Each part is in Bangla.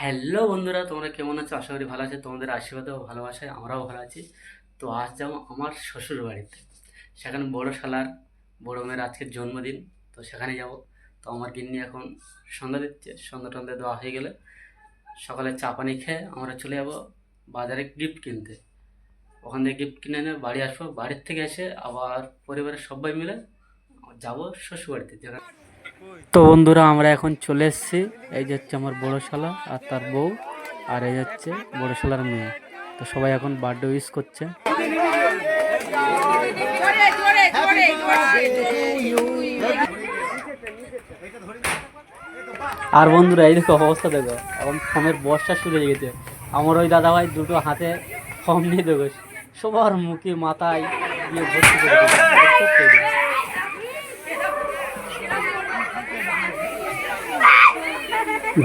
হ্যালো বন্ধুরা, তোমরা কেমন আছো? আশা করি ভালো আছে। তোমাদের আশীর্বাদ ও ভালোবাসায় আমরাও ভালো আছি। তো আজ যাব আমার শ্বশুর বাড়িতে সেখানে বড় শালার, বড় মেয়ের আজকের জন্মদিন। তো সেখানে যাব। তো আমার গিন্নি এখন সন্ধ্যা দিচ্ছে। সন্ধ্যা টন্ধা দেওয়া হয়ে গেলে সকালে চা পানি খেয়ে আমরা চলে যাব বাজারে গিফট কিনতে। ওখান থেকে গিফট কিনে এনে বাড়ি আসব। বাড়ির থেকে এসে আবার পরিবারের সবাই মিলে যাব শ্বশুর বাড়িতে যেখানে তো বন্ধুরা, আমরা এখন চলে এসেছি। এই যে হচ্ছে আমার বড় শালা আর তার বউ, আর এই হচ্ছে বড় শালার মেয়ে। তো সবাই এখন বার্থডে উইশ করছে। আর বন্ধুরা, এই দেখো অবস্থা দেখো। এখন ফর্মের বর্ষা শুরু হয়ে গেছে। আমার ওই দাদা ভাই দুটো হাতে ফর্ম নিয়ে দেখো, সবার মুখে মাথায় দিয়ে ভর্তি করে দিয়েছে। দেখছ তো?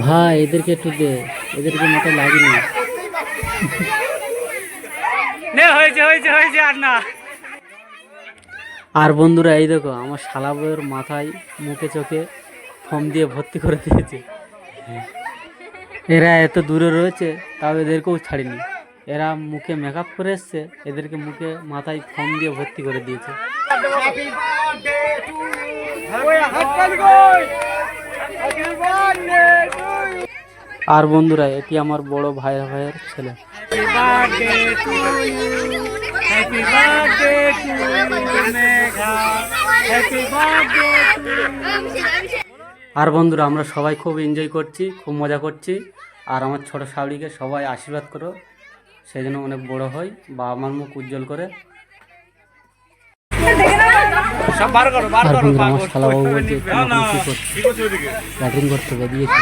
ভাই এদেরকে একটু দে। এদেরকে মাথায় লাগেনি হয়েছে হয়েছে হয়েছে আর না। আর বন্ধুরা এই দেখো আমার শালা বউয়ের মাথায় মুখে চোখে ফর্ম দিয়ে ভর্তি করে দিয়েছে। এরা এত দূরে রয়েছে তাও এদেরকেও ছাড়িনি। এরা মুখে মেকআপ করে এসছে এদেরকে মুখে মাথায় ফর্ম দিয়ে ভর্তি করে দিয়েছে। আর বন্ধুরা এটি আমার বড় ভাইয়ের ভাইয়ের ছেলে। আর বন্ধুরা আমরা সবাই খুব এনজয় করছি খুব মজা করছি। আর আমার ছোট শাওড়িকে সবাই আশীর্বাদ করো সেই জন্য অনেক বড় হয় বা আমার মুখ উজ্জ্বল করে। আর বন্ধুরা বলছে "তুমি এখন কি করছ? ব্যাটিং করতে বেরিয়েছে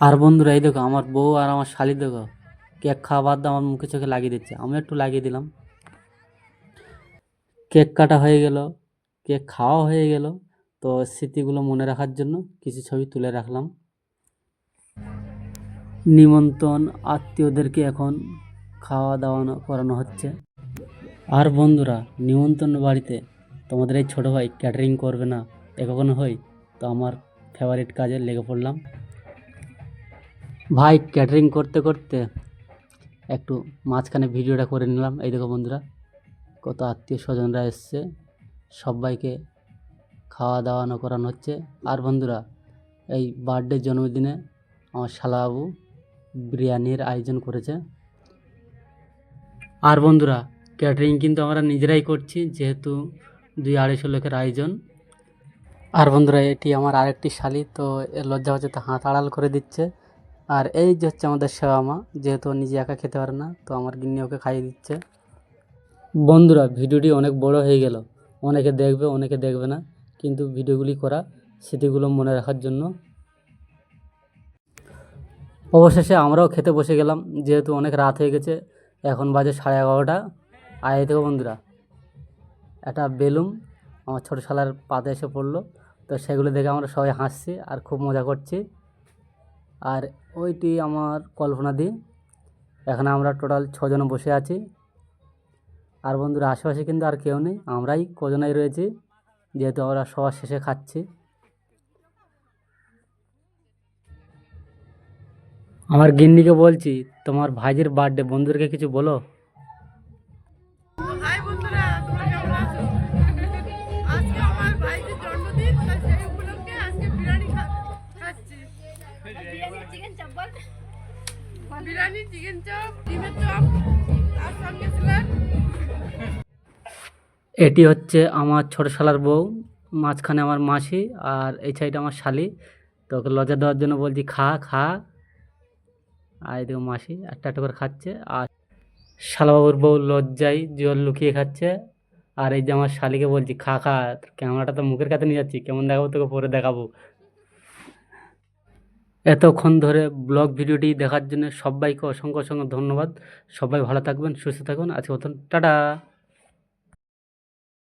আর বন্ধুরা এই দেখো আমার বউ আর আমার শালি দেখো কেক খাওয়া বাদ আমার মুখে চোখে লাগিয়ে দিচ্ছে। আমি একটু লাগিয়ে দিলাম। কেক কাটা হয়ে গেল কেক খাওয়া হয়ে গেল। তো স্মৃতিগুলো মনে রাখার জন্য কিছু ছবি তুলে রাখলাম। নিমন্ত্রণ আত্মীয়দেরকে এখন খাওয়া দাওয়া করানো হচ্ছে। আর বন্ধুরা, নিমন্ত্রণ বাড়িতে তোমাদের এই ছোটো ভাই ক্যাটারিং করবে না, এ কখনো হয়? তো আমার ফেভারিট কাজে লেগে পড়লাম। ভাই ক্যাটারিং করতে করতে একটু মাঝখানে ভিডিওটা করে নিলাম। এই দেখো বন্ধুরা, কত আত্মীয় স্বজনরা এসছে। সবাইকে খাওয়া দাওয়ানো করানো হচ্ছে। আর বন্ধুরা, এই বার্থডে জন্মদিনে আমার শালাবাবু বিরিয়ানির আয়োজন করেছে। আর বন্ধুরা ক্যাটারিং কিন্তু আমরা নিজেরাই করছি, যেহেতু দুই আড়াইশো লোকের আয়োজন। আর বন্ধুরা, এটি আমার আরেকটি শালি, তো এর লজ্জা হচ্ছে তো হাত আড়াল করে দিচ্ছে। আর এই যে হচ্ছে আমাদের সেবা মা যেহেতু নিজে একা খেতে পারে না, তো আমার গিন্নি ওকে খাইয়ে দিচ্ছে। বন্ধুরা, ভিডিওটি অনেক বড় হয়ে গেল। অনেকে দেখবে অনেকে দেখবে না, কিন্তু ভিডিওগুলি করা, স্মৃতিগুলো মনে রাখার জন্য। অবশেষে আমরাও খেতে বসে গেলাম, যেহেতু অনেক রাত হয়ে গেছে এখন বাজে সাড়ে এগারোটা। আয় দেখো বন্ধুরা, একটা বেলুন আমার ছোটো শালার পাতে এসে পড়ল। তো সেগুলো দেখে আমরা সবাই হাসছি আর খুব মজা করছি। আর ওইটি আমার কল্পনা দি, এখানে আমরা টোটাল ছজন বসে আছি। আর বন্ধুরা, আশেপাশে কিন্তু আর কেউ নেই, আমরাই কজনাই রয়েছি। যেহেতু আমরা সবার শেষে খাচ্ছি। আমার গিন্নিকে বলছি তোমার ভাইজির বার্থডে বন্ধুদেরকে কিছু বলো। হাই বন্ধুরা তোমরা কেমন আছো? আজকে আমার ভাইয়ের জন্মদিন তাই সেই উপলক্ষে আজকে বিরিয়ানি খা- খাচ্ছি। বিরিয়ানি চিকেন চপ ডিমের চপ তার সঙ্গে স্যালাড এটি হচ্ছে আমার ছোটো শালার বউ মাঝখানে আমার মাসি আর এই সাইডে আমার শালি। তোকে লজ্জা দেওয়ার জন্য বলছি খা খা। আর এদিকে মাসি একটা একটা করে খাচ্ছে। আর শালাবাবুর বউ লজ্জায় জল লুকিয়ে খাচ্ছে। আর এই যে আমার শালিকে বলছি, খা খা ক্যামেরাটা তো মুখের কাছে নিয়ে যাচ্ছি, কেমন দেখাবো তোকে পরে দেখাবো? এতক্ষণ ধরে ব্লগ ভিডিওটি দেখার জন্য সবাইকে অসংখ্য অসংখ্য ধন্যবাদ। সবাই ভালো থাকবেন, সুস্থ থাকবেন আজকে প্রথম টাটা!